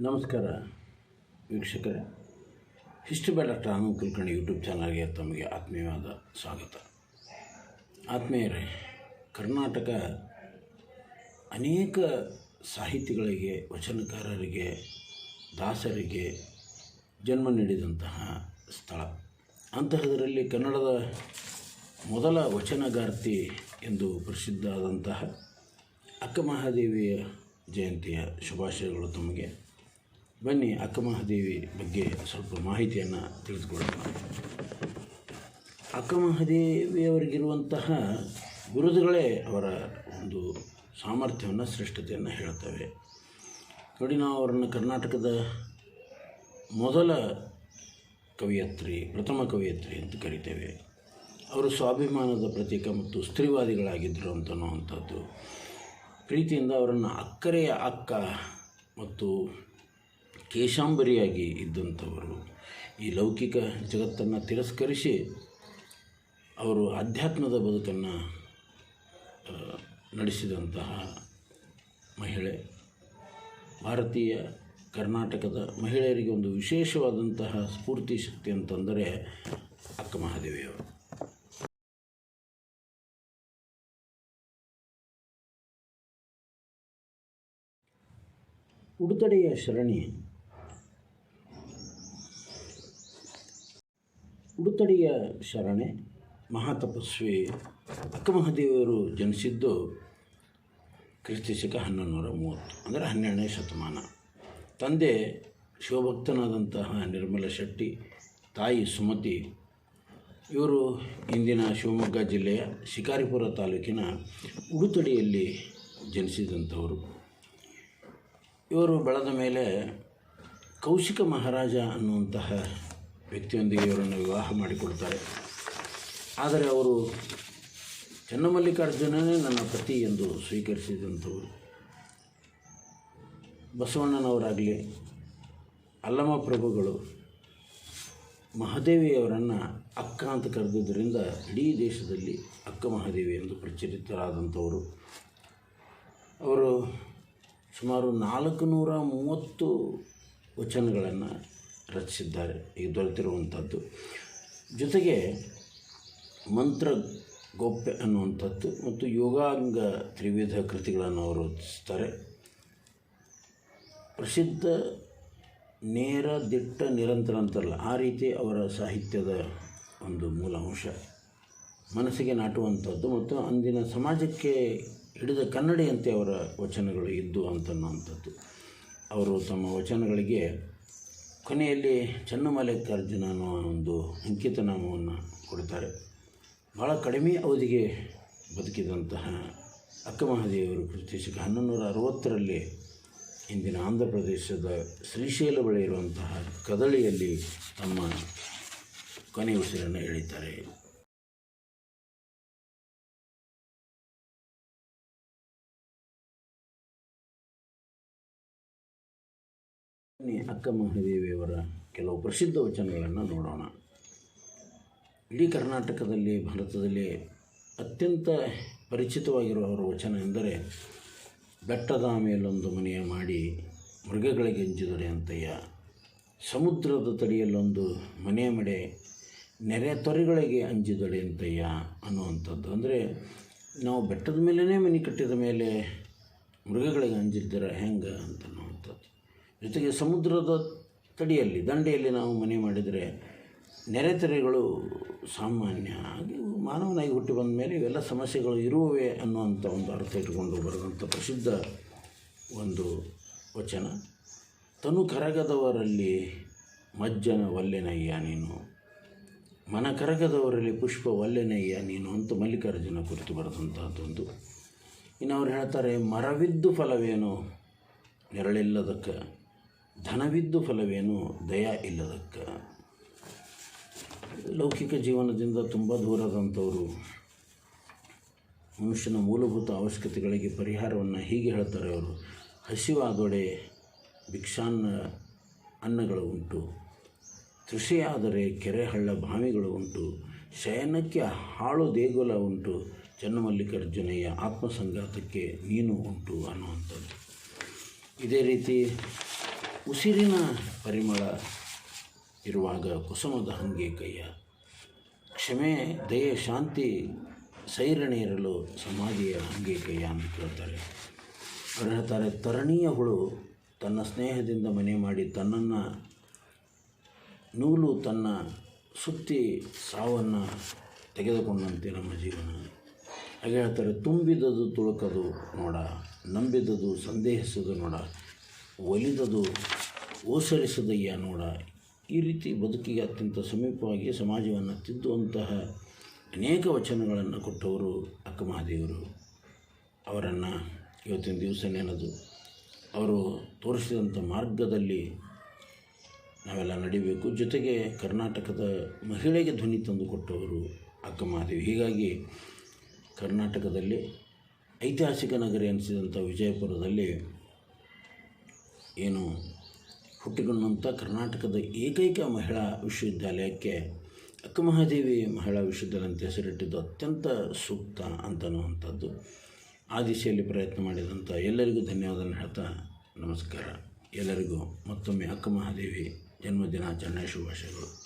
ನಮಸ್ಕಾರ, ವೀಕ್ಷಕರೇ. History by doctor Anand Kulkarni YouTube ಚಾನಲ್ಗೆ ತಮಗೆ ಆತ್ಮೀಯವಾದ ಸ್ವಾಗತ. ಆತ್ಮೀಯರೇ, ಕರ್ನಾಟಕ ಅನೇಕ ಸಾಹಿತಿಗಳಿಗೆ, ವಚನಕಾರರಿಗೆ, ದಾಸರಿಗೆ ಜನ್ಮ ನೀಡಿದಂತಹ ಸ್ಥಳ. ಅಂತಹದರಲ್ಲಿ ಕನ್ನಡದ ಮೊದಲ ವಚನಗಾರ್ತಿ ಎಂದು ಪ್ರಸಿದ್ಧ ಆದಂತಹ ಅಕ್ಕ ಮಹಾದೇವಿಯ ಜಯಂತಿಯ ಶುಭಾಶಯಗಳು ತಮಗೆ. ಬನ್ನಿ ಅಕ್ಕಮಹಾದೇವಿ ಬಗ್ಗೆ ಸ್ವಲ್ಪ ಮಾಹಿತಿಯನ್ನು ತಿಳಿದುಕೊಳ್ಳೋಣ ಅಕ್ಕ ಗುರುದುಗಳೇ ಅವರ ಒಂದು ಸಾಮರ್ಥ್ಯವನ್ನು, ಶ್ರೇಷ್ಠತೆಯನ್ನು ಹೇಳ್ತವೆ ನೋಡಿ, ನಾವು ಅವರನ್ನು ಕರ್ನಾಟಕದ ಮೊದಲ ಕವಿಯತ್ರಿ, ಪ್ರಥಮ ಕವಿಯತ್ರಿ ಅಂತ ಕರಿತೇವೆ. ಅವರು ಸ್ವಾಭಿಮಾನದ ಪ್ರತೀಕ ಮತ್ತು ಸ್ತ್ರೀವಾದಿಗಳಾಗಿದ್ದರು ಅಂತನ್ನುವಂಥದ್ದು ಪ್ರೀತಿಯಿಂದ ಅವರನ್ನು ಅಕ್ಕರೆಯ ಅಕ್ಕ ಮತ್ತು ಕೇಶಾಂಬರಿಯಾಗಿ ಇದ್ದಂಥವರು ಈ ಲೌಕಿಕ ಜಗತ್ತನ್ನು ತಿರಸ್ಕರಿಸಿ ಅವರು ಆಧ್ಯಾತ್ಮದ ಬದುಕನ್ನು ನಡೆಸಿದಂತಹ ಮಹಿಳೆ. ಭಾರತೀಯ ಕರ್ನಾಟಕದ ಮಹಿಳೆಯರಿಗೆ ಒಂದು ವಿಶೇಷವಾದಂತಹ ಸ್ಫೂರ್ತಿ ಶಕ್ತಿ ಅಂತಂದರೆ ಅಕ್ಕ ಮಹಾದೇವಿಯವರು. ಉಡುತಡೆಯ ಶರಣಿ ಉಡುತಡಿಯ ಶರಣೆ ಮಹಾತಪಸ್ವಿ ಅಕ್ಕಮಹದೇವರು ಜನಿಸಿದ್ದು ಕ್ರಿಸ್ತಿಶಕ ಹನ್ನೊಂದು ನೂರ ಮೂವತ್ತು, ಅಂದರೆ ಹನ್ನೆರಡನೇ ಶತಮಾನ. ತಂದೆ ಶಿವಭಕ್ತನಾದಂತಹ ನಿರ್ಮಲ ಶೆಟ್ಟಿ, ತಾಯಿ ಸುಮತಿ, ಇವರು ಇಂದಿನ ಶಿವಮೊಗ್ಗ ಜಿಲ್ಲೆಯ ಶಿಕಾರಿಪುರ ತಾಲೂಕಿನ ಉಡುತಡಿಯಲ್ಲಿ ಜನಿಸಿದಂಥವರು. ಇವರು ಬೆಳೆದ ಮೇಲೆ ಕೌಶಿಕ ಮಹಾರಾಜ ಅನ್ನುವಂತಹ ವ್ಯಕ್ತಿಯೊಂದಿಗೆ ಇವರನ್ನು ವಿವಾಹ ಮಾಡಿಕೊಡ್ತಾರೆ ಆದರೆ ಅವರು ಚನ್ನಮಲ್ಲಿಕಾರ್ಜುನನೇ ನನ್ನ ಪತಿ ಎಂದು ಸ್ವೀಕರಿಸಿದಂಥವರು. ಬಸವಣ್ಣನವರಾಗಲಿ ಅಲ್ಲಮ ಪ್ರಭುಗಳು, ಮಹಾದೇವಿಯವರನ್ನು ಅಕ್ಕ ಅಂತ ಕರೆದಿದ್ದರಿಂದ ಇಡೀ ದೇಶದಲ್ಲಿ ಅಕ್ಕ ಮಹಾದೇವಿ ಎಂದು ಪ್ರಚಲಿತರಾದಂಥವರು. ಅವರು ಸುಮಾರು ನಾಲ್ಕು ನೂರ ಮೂವತ್ತು ವಚನಗಳನ್ನು ರಚಿಸಿದ್ದಾರೆ ಈಗ ದೊರೆತಿರುವಂಥದ್ದು. ಜೊತೆಗೆ ಮಂತ್ರ ಗೋಪ್ಯ ಅನ್ನುವಂಥದ್ದು ಮತ್ತು ಯೋಗಾಂಗ ತ್ರಿವಿಧ ಕೃತಿಗಳನ್ನು ಅವರು ರಚಿಸ್ತಾರೆ. ಪ್ರಸಿದ್ಧ ನೇರ ದಿಟ್ಟ ನಿರಂತರ ಅಂತಲ್ಲ, ಆ ರೀತಿ ಅವರ ಸಾಹಿತ್ಯದ ಒಂದು ಮೂಲ ಅಂಶ. ಮನಸ್ಸಿಗೆ ನಾಟುವಂಥದ್ದು ಮತ್ತು ಅಂದಿನ ಸಮಾಜಕ್ಕೆ ಹಿಡಿದ ಕನ್ನಡಿಯಂತೆ ಅವರ ವಚನಗಳು ಇದ್ದು ಅಂತನ್ನುವಂಥದ್ದು. ಅವರು ತಮ್ಮ ವಚನಗಳಿಗೆ ಕೊನೆಯಲ್ಲಿ ಚನ್ನಮಲ್ಲಿಕಾರ್ಜುನ ಅನ್ನುವ ಒಂದು ಅಂಕಿತನಾಮವನ್ನು ಕೊಡ್ತಾರೆ. ಭಾಳ ಕಡಿಮೆ ಅವಧಿಗೆ ಬದುಕಿದಂತಹ ಅಕ್ಕಮಹಾದೇವರು ಕ್ರಿಸ್ತಶಕ ಹನ್ನೊಂದು ನೂರ ಅರವತ್ತರಲ್ಲಿ ಇಂದಿನ ಆಂಧ್ರ ಪ್ರದೇಶದ ಶ್ರೀಶೈಲ ಬಳಿ ಇರುವಂತಹ ಕದಳಿಯಲ್ಲಿ ತಮ್ಮ ಕೊನೆಯ ಉಸಿರನ್ನು ಎಳಿತಾರೆ. ಅಕ್ಕ ಮಹಾದೇವಿಯವರ ಕೆಲವು ಪ್ರಸಿದ್ಧ ವಚನಗಳನ್ನು ನೋಡೋಣ. ಇಡೀ ಕರ್ನಾಟಕದಲ್ಲಿ, ಭಾರತದಲ್ಲಿ ಅತ್ಯಂತ ಪರಿಚಿತವಾಗಿರುವ ಅವರ ವಚನ ಎಂದರೆ, ಬೆಟ್ಟದ ಮೇಲೊಂದು ಮನೆಯ ಮಾಡಿ ಮೃಗಗಳಿಗೆ ಹಂಚಿದರೆ ಅಂತಯ್ಯ. ಸಮುದ್ರದ ತಡಿಯಲ್ಲೊಂದು ಮನೆ ಮಡೆ ನೆರೆ ತೊರೆಗಳಿಗೆ ಅಂಜಿದಡೆ ಅಂತಯ್ಯ ಅನ್ನುವಂಥದ್ದು. ಅಂದರೆ, ನಾವು ಬೆಟ್ಟದ ಮೇಲೇ ಮನೆ ಕಟ್ಟಿದ ಮೇಲೆ ಮೃಗಗಳಿಗೆ ಅಂಜಿದ್ದರ ಹೆಂಗೆ ಅಂತನ್ನುವಂಥದ್ದು ಜೊತೆಗೆ ಸಮುದ್ರದ ತಡಿಯಲ್ಲಿ, ದಂಡೆಯಲ್ಲಿ ನಾವು ಮನೆ ಮಾಡಿದರೆ ನೆರೆತೆರೆಗಳು ಸಾಮಾನ್ಯ ಆಗಿ ಮಾನವನಾಗಿ ಹುಟ್ಟಿ ಬಂದ ಮೇಲೆ ಇವೆಲ್ಲ ಸಮಸ್ಯೆಗಳು ಇರುವವೇ ಅನ್ನುವಂಥ ಒಂದು ಅರ್ಥ ಇಟ್ಟುಕೊಂಡು ಬರುವಂಥ ಪ್ರಸಿದ್ಧ ಒಂದು ವಚನ. ತನು ಕರಗದವರಲ್ಲಿ ಮಜ್ಜನ ವಲ್ಲೆನಯ್ಯ ನೀನು, ಮನ ಕರಗದವರಲ್ಲಿ ಪುಷ್ಪ ವಲ್ಲೆನಯ್ಯ ನೀನು ಅಂತ ಮಲ್ಲಿಕಾರ್ಜುನ ಕುರಿತು ಬರೆದಂತಹದ್ದೊಂದು ಇನ್ನು ಅವ್ರು ಹೇಳ್ತಾರೆ, ಮರವಿದ್ದು ಫಲವೇನು? ನೆರಳಿಲ್ಲದಕ್ಕೆ ಧನವಿದ್ದು ಫಲವೇನು? ದಯ ಇಲ್ಲದಕ್ಕೆ. ಲೌಕಿಕ ಜೀವನದಿಂದ ತುಂಬ ದೂರದಂಥವರು ಮನುಷ್ಯನ ಮೂಲಭೂತ ಅವಶ್ಯಕತೆಗಳಿಗೆ ಪರಿಹಾರವನ್ನು ಹೀಗೆ ಹೇಳ್ತಾರೆ ಅವರು. ಹಸಿವಾದೊಡೆ ಭಿಕ್ಷಾನ್ನ ಅನ್ನಗಳು ಉಂಟು. ಕೃಷಿಯಾದರೆ ಕೆರೆ ಹಳ್ಳ ಭಾವಿಗಳು ಉಂಟು. ಶಯನಕ್ಕೆ ಹಾಳು ದೇಗುಲ ಉಂಟು. ಚನ್ನಮಲ್ಲಿಕಾರ್ಜುನಯ್ಯ ಆತ್ಮಸಂಘಾತಕ್ಕೆ ನೀನು ಉಂಟು ಅನ್ನುವಂಥದ್ದು. ಇದೇ ರೀತಿ ಉಸಿರಿನ ಪರಿಮಳ ಇರುವಾಗ ಕುಸುಮದ ಹಂಗೆ ಕೈಯ. ಕ್ಷಮೆ, ದಯೆ, ಶಾಂತಿ, ಸೈರಣೆ ಇರಲು ಸಮಾಧಿಯ ಹಂಗೆ ಕೈಯ ಅಂತ ಕೇಳ್ತಾರೆ. ಅವ್ರು ಹೇಳ್ತಾರೆ ತರಣೀಯ ಹುಳು ತನ್ನ ಸ್ನೇಹದಿಂದ ಮನೆ ಮಾಡಿ ತನ್ನನ್ನು ನೂಲು ತನ್ನ ಸುತ್ತಿ ಸಾವನ್ನು ತೆಗೆದುಕೊಂಡಂತೆ ನಮ್ಮ ಜೀವನ. ಹಾಗೆ ಹೇಳ್ತಾರೆ, ತುಂಬಿದದು ತುಳುಕದು ನೋಡ, ನಂಬಿದದು ಸಂದೇಹಿಸದು ನೋಡ, ಒಲಿದದು ಓಸರಿಸದಯ್ಯ ನೋಡ. ಈ ರೀತಿ ಬದುಕಿಗೆ ಅತ್ಯಂತ ಸಮೀಪವಾಗಿ ಸಮಾಜವನ್ನು ತಿದ್ದುವಂತಹ ಅನೇಕ ವಚನಗಳನ್ನು ಕೊಟ್ಟವರು ಅಕ್ಕಮಹಾದೇವರು ಅವರನ್ನು ಇವತ್ತಿನ ದಿವಸ ನೆನೆದು ಅವರು ತೋರಿಸಿದಂಥ ಮಾರ್ಗದಲ್ಲಿ ನಾವೆಲ್ಲ ನಡಿಬೇಕು. ಜೊತೆಗೆ ಕರ್ನಾಟಕದ ಮಹಿಳೆಗೆ ಧ್ವನಿ ತಂದು ಕೊಟ್ಟವರು ಅಕ್ಕಮಹಾದೇವಿ ಹೀಗಾಗಿ ಕರ್ನಾಟಕದಲ್ಲಿ ಐತಿಹಾಸಿಕ ನಗರಿ ಅನಿಸಿದಂಥ ವಿಜಯಪುರದಲ್ಲಿ ಏನು ಹುಟ್ಟಿಕೊಂಡಂಥ ಕರ್ನಾಟಕದ ಏಕೈಕ ಮಹಿಳಾ ವಿಶ್ವವಿದ್ಯಾಲಯಕ್ಕೆ ಅಕ್ಕಮಹಾದೇವಿ ಮಹಿಳಾ ವಿಶ್ವವಿದ್ಯಾಲಯ ಅಂತ ಹೆಸರಿಟ್ಟಿದ್ದು ಅತ್ಯಂತ ಸೂಕ್ತ ಅಂತನ್ನುವಂಥದ್ದು ಆ ದಿಸೆಯಲ್ಲಿ ಪ್ರಯತ್ನ ಮಾಡಿದಂಥ ಎಲ್ಲರಿಗೂ ಧನ್ಯವಾದವನ್ನು ಹೇಳ್ತಾ ನಮಸ್ಕಾರ. ಎಲ್ಲರಿಗೂ ಮತ್ತೊಮ್ಮೆ ಅಕ್ಕಮಹಾದೇವಿ ಜನ್ಮದಿನಾಚರಣೆ ಶುಭಾಶಯಗಳು.